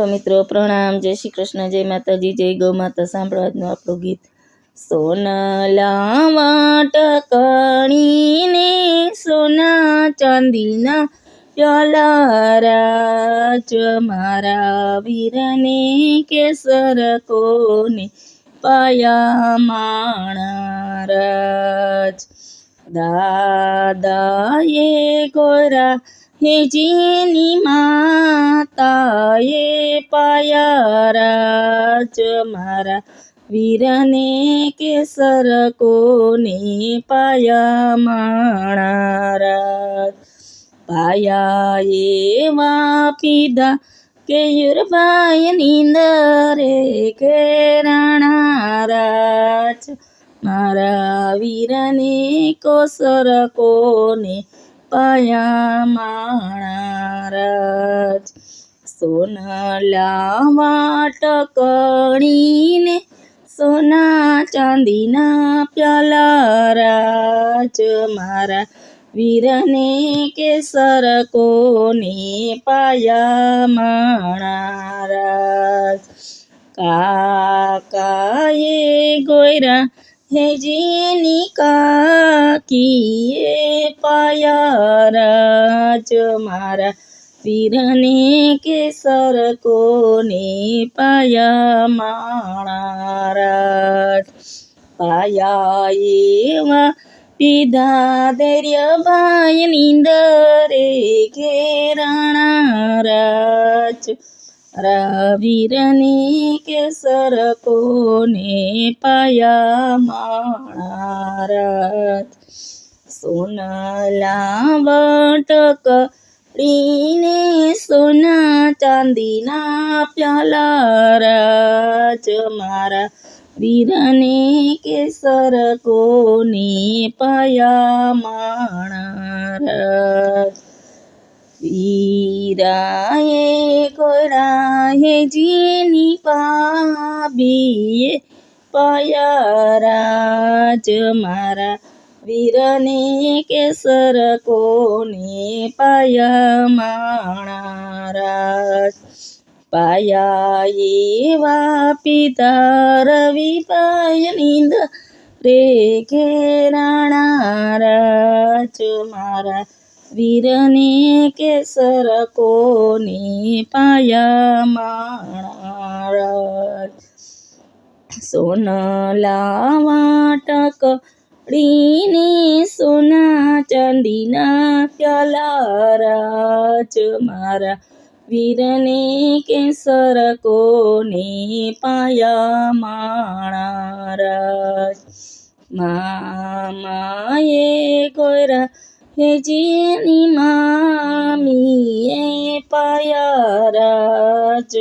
Hello મિત્રો, પ્રણામ. જય શ્રી કૃષ્ણ, જય માતાજી, જય ગૌ માતા. સાંભળો આજનું આપણું ગીત. સોનલા વાટકણીને સોના ચાંદીના પ્યાલારાજ મારા વીરને, કેસર કોને પાયા માણારાજ દાદાએ ગોરા હેજીની માતાએ પાયા રાજ મારા વીરને કેસર કોને પાયા માણારા પાયા એવા પીધા કેયુરભાઈ નીંદરે કેરાણા રાજ? મારા વીરને કોસર કોને પાયા માણારાજ. સોનલા વાટકણીને સોના ચાંદીના પ્યાલા રાજ. મારા વીરને કેસર કોને પાયા માણારાજ? કાકાએ ગોયરા હેજીની કાકીએ પાયા રાજ મારા વીરને કેસર કોને પાયા માણારાજ પાયા એવા પીધા ધૈર્યભાઈ નીંદરે ઘેરાણા રાજ? રાવીરને કેસર કોને પાયા માણારાજ સોનલા વટક રીને સોના ચાંદીના પ્યાલા રાજ મારા વીરને કેસર કોને પાયા માણારાજ વીરાએ કોરા જીની પાબીએ પયારાજ મારા વીરને કેસર કોને પાયા માણારાજ? પાયા એવા પિતા રવિભાઈ નીંદ રે ઘેરાણા રાજ મારા વીરને કેસર કોની પાયા માણારાજ સોનલા વાટક ડીને સોના ચાંદીના પ્યાલા રાજ મારા. વીરને કેસર કોની પાયા માણારાજ મામાએ ગોરા હેજીની મામીએ પાયારાજ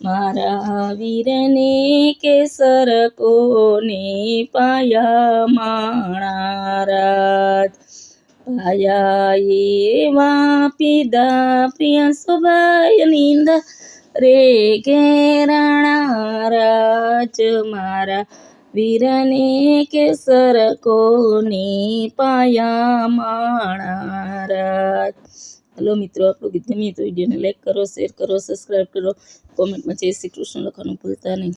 મારા વીરને કેસર કોને પાયા માણારાજ? પાયા એવા પીધા પ્રિય સુભાય નીંદ રે ઘેરાણા રાજ મારા વીરને કેસર કોની પાયા માણારાજ. હલો મિત્રો, આપણું ગીત ગમ્યું તો વિડીયોને લાઈક કરો શેર કરો સબસ્ક્રાઈબ કરો. કોમેન્ટમાં જય શ્રી કૃષ્ણ લખવાનું ભૂલતા નહીં.